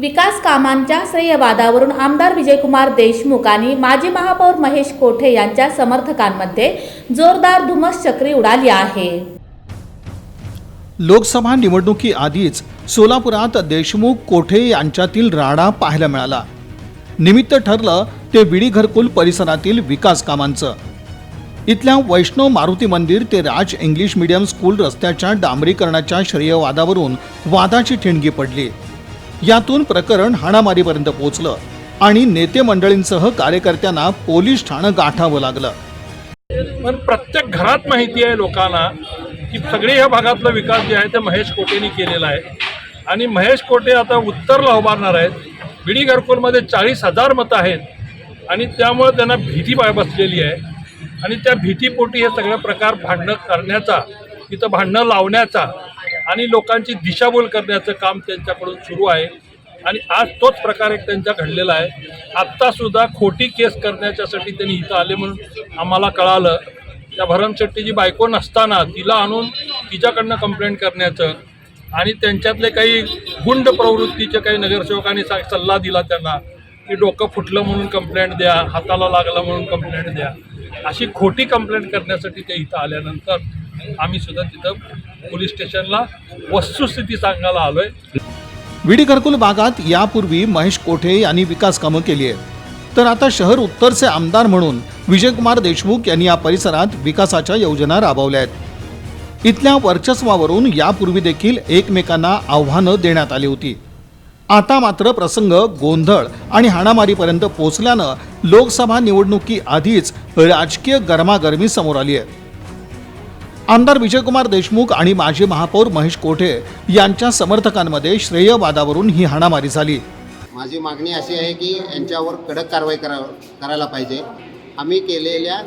विकास कामांच्या श्रेयवादावरून आमदार विजयकुमार देशमुख आणि माजी महापौर महेश कोठे यांच्या समर्थकांमध्ये जोरदार धुमस चक्री उडाली आहे. लोकसभा निवडणुकीआधीच सोलापुरात देशमुख कोठे यांच्यातील राडा पाहायला मिळाला. निमित्त ठरलं ते विडी घरकुल परिसरातील विकास कामांचं. इथल्या वैष्णव मारुती मंदिर ते राज इंग्लिश मीडियम स्कूल रस्त्याच्या डांबरीकरणाच्या श्रेयवादावरून वादाची ठिणगी पडली. यातून प्रकरण हाणामारीपर्यंत पोहोचलं आणि नेते मंडळींसह कार्यकर्त्यांना पोलीस ठाणं गाठावं लागलं. पण प्रत्येक घरात माहिती आहे लोकांना की सगळे ह्या भागातला विकास जे आहे ते महेश कोटेनी केलेला आहे. आणि महेश कोटे आता उत्तरला उभारणार आहेत. बिडी घरकुलमध्ये चाळीस हजार मतं आहेत. आणि त्यामुळे त्यांना भीती बाय बसलेली आहे. आणि त्या भीतीपोटी हे सगळे प्रकार भांडणं करण्याचा तिथं भांडणं लावण्याचा आणि लोकांची दिशाभूल करण्याचं काम त्यांच्याकडून सुरू आहे. आणि आज तोच प्रकार एक त्यांच्या घडलेला आहे. आत्तासुद्धा खोटी केस करण्याच्यासाठी त्यांनी इथं आले म्हणून आम्हाला कळालं. त्या भरम शेट्टीची बायको नसताना तिला आणून तिच्याकडनं कंप्लेंट करण्याचं आणि त्यांच्यातले काही गुंड प्रवृत्तीचे काही नगरसेवकांनी सा सल्ला दिला त्यांना की डोकं फुटलं म्हणून कंप्लेंट द्या हाताला लागलं म्हणून कंप्लेंट द्या. अशी खोटी कंप्लेंट करण्यासाठी ते इथं आल्यानंतर आम्ही सुद्धा तिथं पोलीस स्टेशनला वस्तुस्थिती सांगायला आलो आहे विडी घरकुल भागात यापूर्वी महेश कोठे यांनी विकास कामं केली आहेत. तर आता शहर उत्तरचे आमदार म्हणून विजयकुमार देशमुख यांनी या परिसरात विकासाच्या योजना राबवल्या आहेत. इथल्या वर्चस्वावरून यापूर्वी देखील एकमेकांना आव्हानं देण्यात आली होती. आता मात्र प्रसंग गोंधळ आणि हाणामारीपर्यंत पोहोचल्यानं लोकसभा निवडणुकीआधीच राजकीय गरमागरमी समोर आली आहे. आमदार विजयकुमार देशमुख आणि माजी महापौर महेश कोठे यांच्या समर्थकांमध्ये श्रेयवादावरून ही हाणामारी झाली. माझी मागणी अशी आहे की यांच्यावर कडक कारवाई करा करायला पाहिजे. आम्ही केलेल्या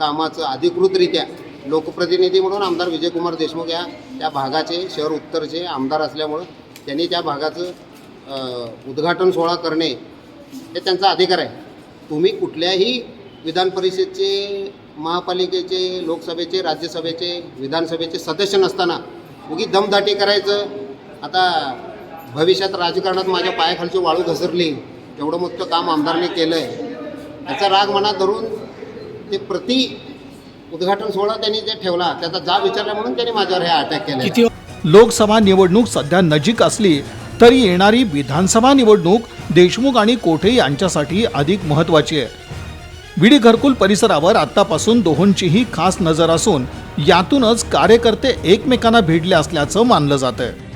कामाचं अधिकृतरित्या लोकप्रतिनिधी म्हणून आमदार विजयकुमार देशमुख या त्या भागाचे शहर उत्तरचे आमदार असल्यामुळं त्यांनी त्या भागाचं उद्घाटन सोहळा करणे हे त्यांचा अधिकार आहे. तुम्ही कुठल्याही विधान परिषदचे महापालिकेचे लोकसभेचे राज्यसभेचे विधानसभेचे सदस्य नसताना उगी दमदाटी करायचं. आता भविष्यात राजकारणात माझ्या पायाखालची वाळू घसरली एवढं मोठं काम आमदारने केलं आहे त्याचा राग मनात धरून ते प्रति उद्घाटन सोहळा त्यांनी जे ठेवला त्याचा जाब विचारला म्हणून त्यांनी माझ्यावर हे अटॅक केला लोकसभा निवडणूक सध्या नजीक असली तरी येणारी विधानसभा निवडणूक देशमुख आणि कोठे यांच्यासाठी अधिक महत्त्वाची आहे? विडी घरकुल परिसरावर आतापासून दोहोंचीही खास नजर असून यातूनच कार्यकर्ते एकमेकांना भिडले असल्याचं मानलं जातं आहे